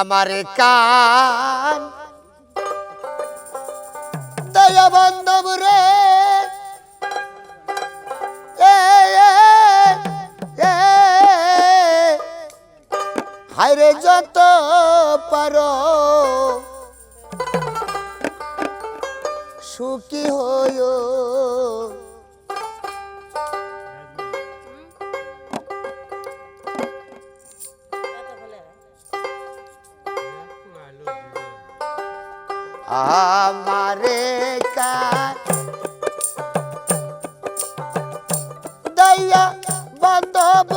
আমারে কান। দয়া বান্ধব রে হায়রে যত পারো। সুখী হইও। আমারে দয়া বান্ধব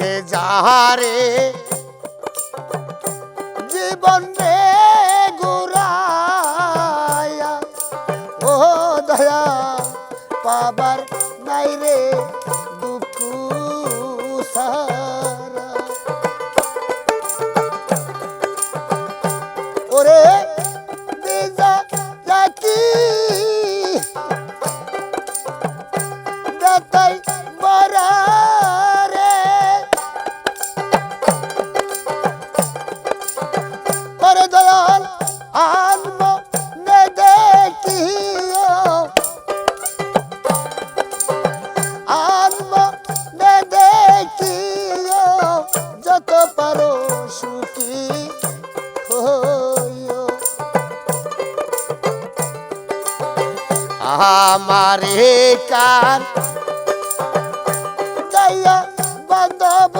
দুঃখে যাহারে। জীবন রে গুরায়া ও দয়া পাবার নাই রে ওরে আমারে কান দয়া বান্ধব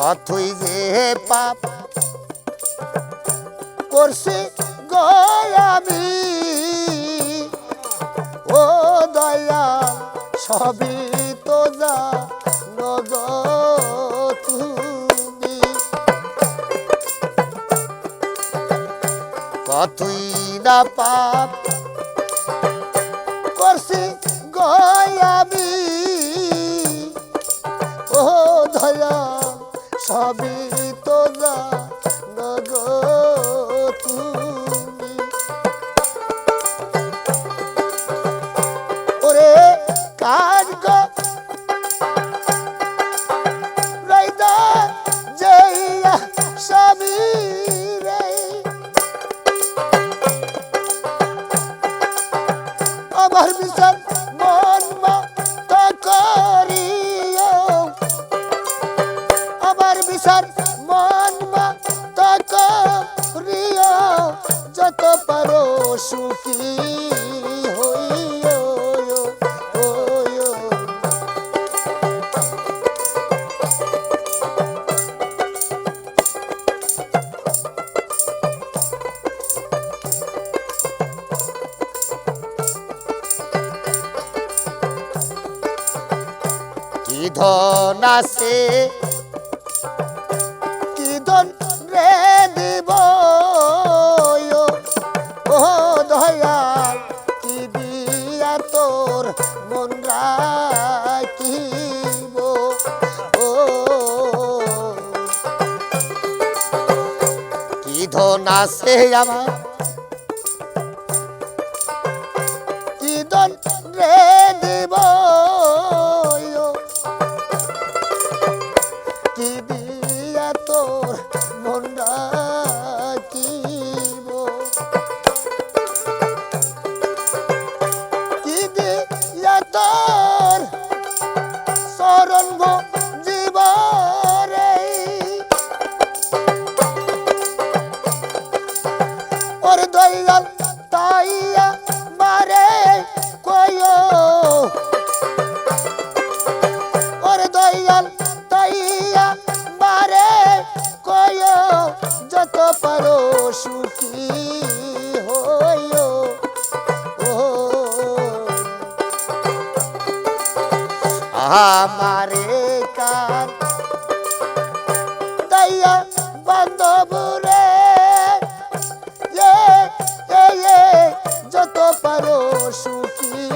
কতই যে পাপ করছি গয়াবি ও দয়া সবই তো যা তুমি। কতই না পাপ করছি গয়াবি ও দয়া সবই তো যা পারো সুখী ধন আছে? কি ধন রে? তোর মন রাখিব। ও কি ধন আছে আমার? কি ধন রে দিব দয়া বান্ধবরে যত পারো সুখী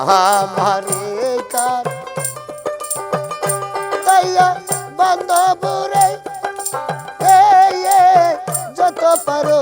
আমারে কার? দয়া বান্ধবরে যত পারো